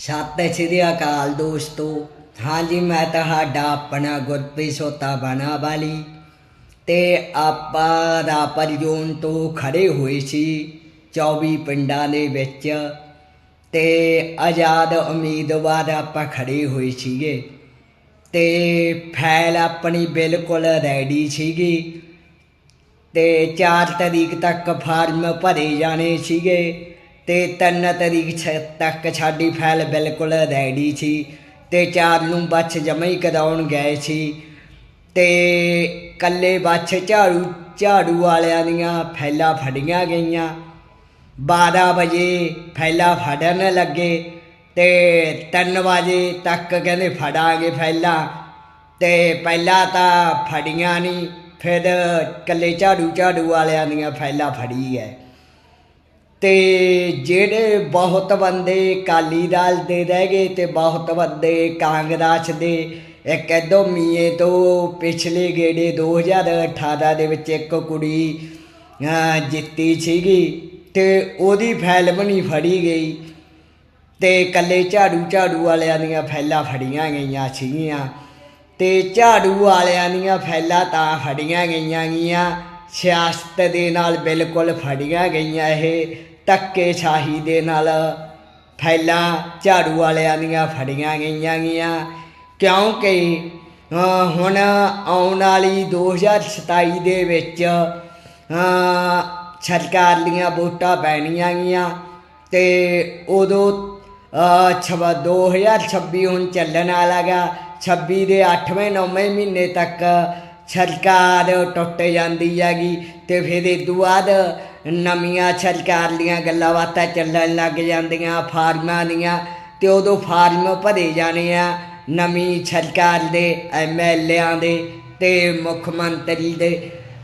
ਸਤਿ ਸ਼੍ਰੀ ਅਕਾਲ ਦੋਸਤੋ। ਹਾਂਜੀ, ਮੈਂ ਤੁਹਾਡਾ ਆਪਣਾ ਗੁਰਪ੍ਰੀਤ ਸੋਤਾ ਬਣਾ ਵਾਲੀ ਤੇ ਆਪਾਂ ਰਾਪਰ ਜ਼ੋਨ ਤੋਂ ਖੜੇ ਹੋਏ ਸੀ 24 ਪਿੰਡਾਂ ਦੇ ਵਿੱਚ ਤੇ ਆਜ਼ਾਦ ਉਮੀਦਵਾਰ ਆਪਾਂ ਖੜੇ ਹੋਏ ਸੀਗੇ ਤੇ ਫਾਈਲ ਆਪਣੀ ਬਿਲਕੁਲ ਰੈਡੀ ਸੀਗੀ ਤੇ 4 ਤਰੀਕ ਤੱਕ ਫਾਰਮ ਭਰੇ ਜਾਣੇ ਸੀਗੇ। ਤੇ ਤਿੰਨ ਤਰੀਕ ਛ- ਤੱਕ ਸਾਡੀ ਫਾਈਲ ਬਿਲਕੁਲ ਰੈਡੀ ਸੀ ਤੇ ਚਾਰ ਨੂੰ ਬੱਚ ਜਮ੍ਹਾਂ ਹੀ ਕਰਾਉਣ ਗਏ ਸੀ। ਤੇ ਕੱਲੇ ਬੱਚ ਝਾੜੂ ਝਾੜੂ ਵਾਲਿਆਂ ਦੀਆਂ ਫਾਈਲਾਂ ਫੜੀਆਂ ਗਈਆਂ। 12 ਵਜੇ ਫਾਈਲਾਂ ਫੜਨ ਲੱਗੇ ਤੇ 3 ਵਜੇ ਤੱਕ ਕਹਿੰਦੇ ਫੜਾਂਗੇ ਫਾਈਲਾਂ। ਤੇ ਪਹਿਲਾਂ ਤਾਂ ਫੜੀਆਂ ਨਹੀਂ ਫਿਰ ਕੱਲੇ ਝਾੜੂ ਝਾੜੂ ਵਾਲਿਆਂ ਦੀਆਂ ਫਾਈਲਾਂ ਫੜੀ ਹੈ ਤੇ ਜਿਹੜੇ ਬਹੁਤ ਬੰਦੇ ਕਾਲੀ ਦਲ ਦੇ ਰਹਿ ਗਏ ਤੇ ਬਹੁਤ ਬੰਦੇ ਕਾਂਗਰਸ ਦੇ, ਇੱਕ ਇਦੋਂ ਮੀਏ ਤੋਂ ਪਿਛਲੇ ਗੇੜੇ 2018 ਦੇ ਵਿੱਚ ਇੱਕ ਕੁੜੀ ਜਿੱਤੀ ਸੀਗੀ ਤੇ ਉਹਦੀ ਫਾਈਲ ਵੀ ਨਹੀਂ ਫੜੀ ਗਈ ਤੇ ਕੱਲੇ ਝਾੜੂ ਝਾੜੂ ਵਾਲਿਆਂ ਦੀਆਂ ਫੈਲਾਂ ਫੜੀਆਂ ਗਈਆਂ ਸੀਗੀਆਂ ਤੇ ਝਾੜੂ ਵਾਲਿਆਂ ਦੀਆਂ ਫੈਲਾਂ ਤਾਂ ਫੜੀਆਂ ਗਈਆਂ ਗਈਆਂ, ਸਿਆਸਤ ਦੇ ਨਾਲ ਬਿਲਕੁਲ ਫੜੀਆਂ ਗਈਆਂ ਇਹ ਧੱਕੇ ਸ਼ਾਹੀ ਦੇ ਨਾਲ ਫੈਲਾਂ ਝਾੜੂ ਵਾਲਿਆਂ ਦੀਆਂ ਫੜੀਆਂ ਗਈਆਂ ਗੀਆਂ ਕਿਉਂਕਿ ਹੁਣ ਆਉਣ ਵਾਲੀ 2027 ਦੇ ਵਿੱਚ ਅਹ, ਸਰਕਾਰ ਦੀਆਂ ਵੋਟਾਂ ਪੈਣੀਆਂ ਗੀਆਂ ਤੇ ਉਦੋਂ ਅਹ, ਛਬ 2026 ਹੁਣ ਚੱਲਣ ਵਾਲਾਗਾ 26 ਦੇ 8ਵੇਂ 9ਵੇਂ ਮਹੀਨੇ ਤੱਕ ਸਰਕਾਰ ਟੁੱਟ ਜਾਂਦੀ ਹੈਗੀ ਤੇ ਫਿਰ ਇਹ ਤੋਂ ਬਾਅਦ ਨਵੀਆਂ ਸਰਕਾਰ ਦੀਆਂ ਗੱਲਾਂ ਬਾਤਾਂ ਚੱਲਣ ਲੱਗ ਜਾਂਦੀਆਂ, ਫਾਰਮਾਂ ਦੀਆਂ, ਤੇ ਉਦੋਂ ਫਾਰਮ ਭਰੇ ਜਾਣੇ ਆ ਨਵੀਂ ਸਰਕਾਰ ਦੇ ਐਮਐਲਏਆਂ ਦੇ ਤੇ ਮੁੱਖ ਮੰਤਰੀ ਦੇ।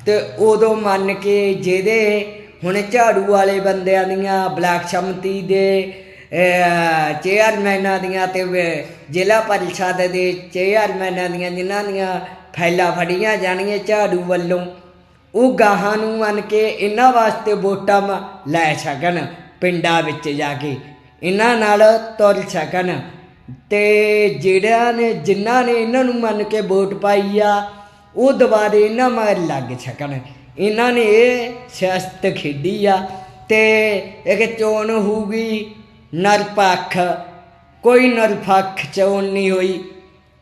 ਤੇ ਉਦੋਂ ਮੰਨ ਕੇ ਜਿਹਦੇ ਹੁਣ ਝਾੜੂ ਵਾਲੇ ਬੰਦਿਆਂ ਦੀਆਂ, ਬਲਾਕ ਸਮਿਤੀ ਦੇ ਚੇਅਰਮੈਨਾਂ ਦੀਆਂ ਤੇ ਜ਼ਿਲ੍ਹਾ ਪਰਿਸ਼ਦ ਦੇ ਚੇਅਰਮੈਨਾਂ ਦੀਆਂ, ਜਿਨ੍ਹਾਂ ਦੀਆਂ ਫੈਲਾ ਫੜੀਆਂ ਜਾਣੀਆਂ ਝਾੜੂ ਵੱਲੋਂ। ਉਹ ਗਾਹਾਂ ਨੂੰ ਮੰਨ ਕੇ ਇਹਨਾਂ ਵਾਸਤੇ ਵੋਟਾਂ ਮ- ਲੈ ਸਕਣ ਪਿੰਡਾਂ ਵਿੱਚ ਜਾ ਕੇ। ਇਹਨਾਂ ਨਾਲ ਤੁਰ ਸਕਣ ਤੇ ਜਿਹੜਿਆਂ ਨੇ ਜਿਨ੍ਹਾਂ ਨੇ ਇਹਨਾਂ ਨੂੰ ਮੰਨ ਕੇ ਵੋਟ ਪਾਈ ਆ, ਉਹ ਦੁਬਾਰੇ ਇਹਨਾਂ ਮਗਰ ਲੱਗ ਸਕਣ ਇਹਨਾਂ ਨੇ ਇਹ ਸਿਆਸਤ ਖੇਡੀ ਆ। ਤੇ ਇੱਕ ਚੋਣ ਹੋਊਗੀ, ਨਰਪੱਖ। ਕੋਈ ਨਿਰਪੱਖ ਚੋਣ ਨਹੀਂ ਹੋਈ।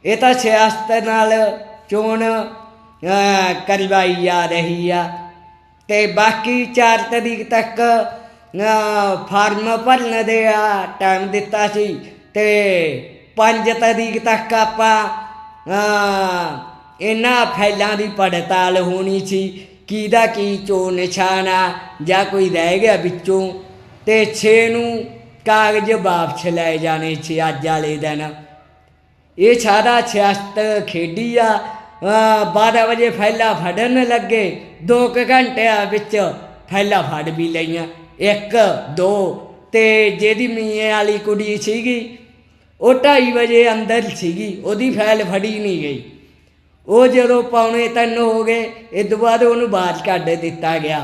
ਇਹ ਤਾਂ ਸਿਆਸਤ ਨਾਲ ਚੋਣ ਕਰਵਾਈ ਜਾ ਰਹੀ ਆ। ਤੇ ਬਾਕੀ 4 ਤਰੀਕ ਤੱਕ ਫਾਰਮ ਭਰਨ ਦੇ ਆ ਟਾਈਮ ਦਿੱਤਾ ਸੀ। ਤੇ 5 ਤਰੀਕ ਤੱਕ ਆਪਾਂ ਇਹਨਾਂ ਫੈਲਾਂ ਦੀ ਪੜਤਾਲ ਹੋਣੀ ਸੀ। ਕਿਹਦਾ ਕੀ ਚੋ ਨਿਸ਼ਾਨ ਆ, ਜਾਂ ਕੋਈ ਰਹਿ ਗਿਆ ਵਿੱਚੋਂ। ਤੇ 6 ਨੂੰ ਕਾਗਜ਼ ਵਾਪਸ ਲੈ ਜਾਣੇ ਸੀ ਅੱਜ ਵਾਲੇ ਦਿਨ। ਇਹ ਸਾਰਾ ਸਿਆਸਤ ਖੇਡੀ ਆ। 12 ਵਜੇ ਫੈਲਾ ਫੜਨ ਲੱਗੇ। 2 ਘੰਟਿਆਂ ਵਿੱਚ ਫੈਲਾ ਫੜ ਵੀ ਲਈਆਂ। ਇੱਕ, ਦੋ, ਤੇ ਜਿਹਦੀ ਮੀਏ ਵਾਲੀ ਕੁੜੀ ਸੀਗੀ, ਉਹ 2:30 ਵਜੇ ਅੰਦਰ ਸੀਗੀ, ਉਹਦੀ ਫੈਲ ਫੜੀ ਨਹੀਂ ਗਈ। ਉਹ ਜਦੋਂ ਪੌਣੇ ਤਿੰਨ ਹੋ ਗਏ, ਇਹ ਤੋਂ ਬਾਅਦ ਉਹਨੂੰ ਬਾਹਰ ਕੱਢ ਦਿੱਤਾ ਗਿਆ।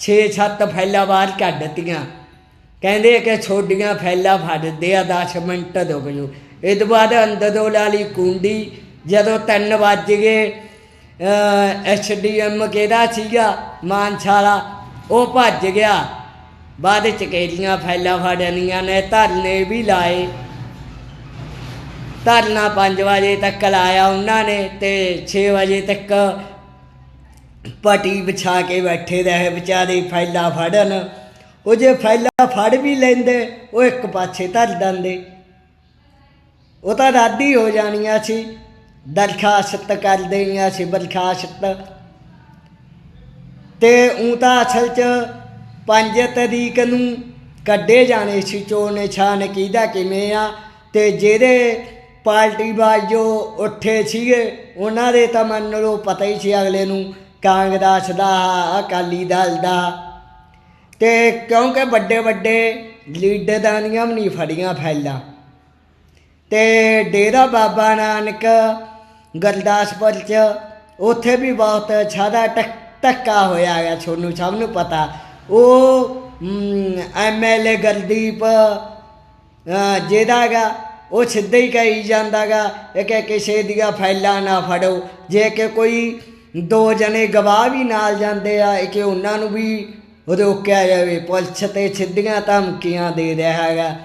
6-7 ਫੈਲਾ ਬਾਹਰ ਕੱਢ ਦਿੱਤੀਆਂ। ਕਹਿੰਦੇ ਕਿ ਛੋਡੀਆਂ ਫੈਲਾ ਫੜਦੇ ਆ 10 ਮਿੰਟ ਰੁਕ ਜੋ ਇਹ ਤੋਂ ਬਾਅਦ ਅੰਦਰ ਦੋ ਲਾਲੀ ਕੁੰਡੀ ਜਦੋਂ 3 ਵੱਜ ਗਏ ਐਸਡੀਐਮ ਕਿਹਦਾ ਸੀਗਾ? ਮਾਨਸ਼ਾਲਾ। ਉਹ ਭੱਜ ਗਿਆ। ਬਾਅਦ ਚ ਕੇਰੀਆਂ ਫੈਲਾ ਫੜਨੀਆਂ ਨੇ? ਧਰਨੇ ਵੀ ਲਾਏ। ਧਰਨਾ 5 ਵਜੇ ਤੱਕ ਲਾਇਆ ਉਹਨਾਂ ਨੇ ਤੇ 6 ਵਜੇ ਤੱਕ ਪਟੀ ਵਿਛਾ ਕੇ ਬੈਠੇ ਰਹੇ ਵਿਚਾਰੇ ਫੈਲਾ ਫੜਨ। ਉਹ ਜੇ ਫੈਲਾ ਫੜ ਵੀ ਲੈਂਦੇ, ਉਹ ਇੱਕ ਪਾਸੇ ਧਰ ਦਿੰਦੇ। ਉਹ ਤਾਂ ਰਾਦੀ ਹੋ ਜਾਣੀਆਂ ਸੀ। ਦਰਖਾਸਤ ਕਰ ਦੇਣੀਆਂ ਸੀ ਬਰਖਾਸਤ। ਤੇ ਉਹ ਤਾਂ ਅਸਲ 'ਚ 5 ਤਰੀਕ ਨੂੰ ਕੱਢੇ ਜਾਣੇ ਸੀ ਚੋਣ ਨਿਸ਼ਾਨ ਕਿਹਦਾ ਕਿਵੇਂ ਆ, ਤੇ ਜਿਹਦੇ ਪਾਰਟੀ ਬਾਜੋ ਉੱਠੇ ਸੀਗੇ, ਉਹਨਾਂ ਦੇ ਤਾਂ ਮੰਨ ਲਓ ਪਤਾ ਹੀ ਸੀ ਅਗਲੇ ਨੂੰ, ਕਾਂਗਰਸ ਦਾ, ਅਕਾਲੀ ਦਲ ਦਾ। ਤੇ ਕਿਉਂਕਿ ਵੱਡੇ ਵੱਡੇ ਲੀਡਰਾਂ ਦੀਆਂ ਵੀ ਨਹੀਂ ਫੜੀਆਂ ਫੈਲਾਂ ਤੇ ਡੇਰਾ ਬਾਬਾ ਨਾਨਕ ਗੁਰਦਾਸਪੁਰ ਚ, ਉੱਥੇ ਵੀ ਬਹੁਤ ਜ਼ਿਆਦਾ ਧੱਕਾ ਹੋਇਆ ਹੈ ਤੁਹਾਨੂੰ ਸਭ ਨੂੰ ਪਤਾ। ਉਹ ਐਮਐਲਏ ਗਰਦੀਪ, ਅਹ, ਜਿਹਦਾ ਗਾ ਉਹ ਸਿੱਧਾ ਹੀ ਕਹੀ ਜਾਂਦਾਗਾ ਇਹ ਕਿ ਕਿਸੇ ਦੀਆਂ ਫਾਈਲਾਂ ਨਾ ਫੜੋ। ਜੇ ਕਿ ਕੋਈ ਦੋ ਜਣੇ ਗਵਾਹ ਵੀ ਨਾਲ ਜਾਂਦੇ ਆ ਕਿ ਉਹਨਾਂ ਨੂੰ ਵੀ ਰੋਕਿਆ ਜਾਵੇ। ਪੁਲਿਸ ਤੇ ਸਿੱਧੀਆਂ ਧਮਕੀਆਂ ਦੇ ਰਿਹਾ ਹੈਗਾ।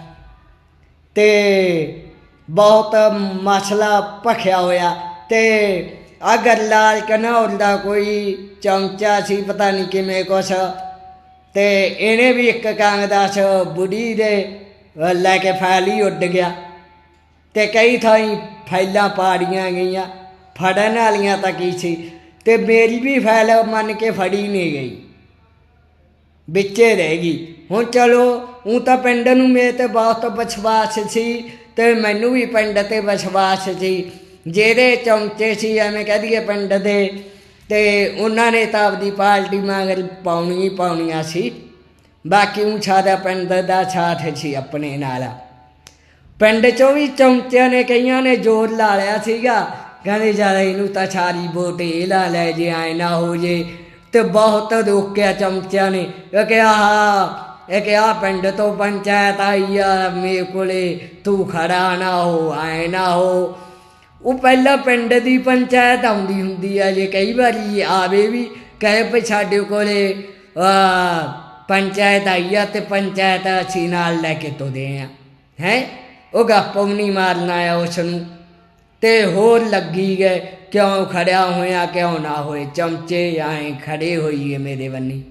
ਤੇ ਬਹੁਤ ਮਸਲਾ ਭਖਿਆ ਹੋਇਆ। ਤੇ ਆ ਗਰਲਾਲ ਕਨੌਰ ਦਾ ਕੋਈ, ਚਮਚਾ ਸੀ ਪਤਾ ਨਹੀਂ ਕਿਵੇਂ ਕੁਛ, ਤੇ ਇਹਨੇ ਵੀ ਇੱਕ ਕਾਂਗਦਾਸ ਬੁੜੀ ਦੇ ਲੈ ਕੇ ਫੈਲ ਹੀ ਉੱਡ ਗਿਆ। ਤੇ ਕਈ ਥਾਈਂ ਫਾਈਲਾਂ ਪਾੜੀਆਂ ਗਈਆਂ, ਫੜਨ ਵਾਲੀਆਂ ਤਾਂ ਕੀ ਸੀ? ਤੇ ਮੇਰੀ ਵੀ ਫੈਲ ਮੰਨ ਕੇ ਫੜੀ ਨਹੀਂ ਗਈ। ਵਿੱਚੇ ਰਹਿ ਗਈ। ਹੁਣ ਚਲੋ, ਉਹ ਤਾਂ ਪਿੰਡ ਨੂੰ ਮੇਰੇ ਤੇ ਬਹੁਤ ਵਿਸ਼ਵਾਸ ਸੀ ਤੇ ਮੈਨੂੰ ਵੀ ਪਿੰਡ ਤੇ ਵਿਸ਼ਵਾਸ ਸੀ। ਜਿਹਦੇ ਚਮਚੇ ਸੀ, ਐਵੇਂ ਕਹਿ ਦਈਏ ਪਿੰਡ ਦੇ, ਤੇ ਉਹਨਾਂ ਨੇ ਤਾਂ ਆਪਦੀ ਪਾਰਟੀ ਮਗਰ ਪਾਉਣੀ ਹੀ ਪਾਉਣੀਆਂ ਸੀ। ਬਾਕੀ ਉਹ ਸਾਡਾ ਪਿੰਡ ਦਾ ਸਾਥ ਸੀ ਆਪਣੇ ਨਾਲ। ਪਿੰਡ ਚੋਂ ਵੀ ਚਮਚਿਆਂ ਨੇ, ਕਈਆਂ ਨੇ ਜ਼ੋਰ ਲਾ ਲਿਆ ਸੀਗਾ। ਕਹਿੰਦੇ ਜ਼ਿਆਦਾ ਇਹਨੂੰ ਤਾਂ ਸਾਰੀ ਵੋਟ ਇਹ ਲਾ ਲੈ, ਜੇ ਐ ਨਾ ਹੋ ਜੇ। ਤੇ ਬਹੁਤ ਰੋਕਿਆ ਚਮਚਿਆਂ ਨੇ। ਇਹ ਕਿ ਆਹ, ਇਹ ਕਿ ਆ ਪਿੰਡ ਤੋਂ ਪੰਚਾਇਤ ਆਈ ਆ, ਮੇਰੇ ਕੋਲੇ ਤੂੰ ਖੜਾ ਨਾ ਹੋ, ਐ ਨਾ ਹੋ। ਉਹ ਪਹਿਲਾਂ ਪਿੰਡ ਦੀ ਪੰਚਾਇਤ ਆਉਂਦੀ ਹੁੰਦੀ ਆ ਜੇ ਕਈ ਵਾਰੀ ਆਵੇ ਵੀ, ਕਹੇ ਵੀ ਸਾਡੇ ਕੋਲੇ ਪੰਚਾਇਤ ਆਈ ਆ ਤੇ ਪੰਚਾਇਤ ਅਸੀਂ ਨਾਲ ਲੈ ਕੇ ਤੋਦੇ ਆ। ਹੈ? ਉਹ ਗੱਪ ਵੀ ਨਹੀਂ ਮਾਰਨਾ ਆ ਉਸ ਨੂੰ। ਤੇ ਹੋਰ ਲੱਗੀ ਗਏ, ਕਿਉਂ ਖੜਿਆ ਹੋਇਆ, ਕਿਉਂ ਨਾ ਹੋਏ, ਚਮਚੇ ਆਏ ਖੜੇ ਹੋਈਏ ਮੇਰੇ ਬੰਨੀ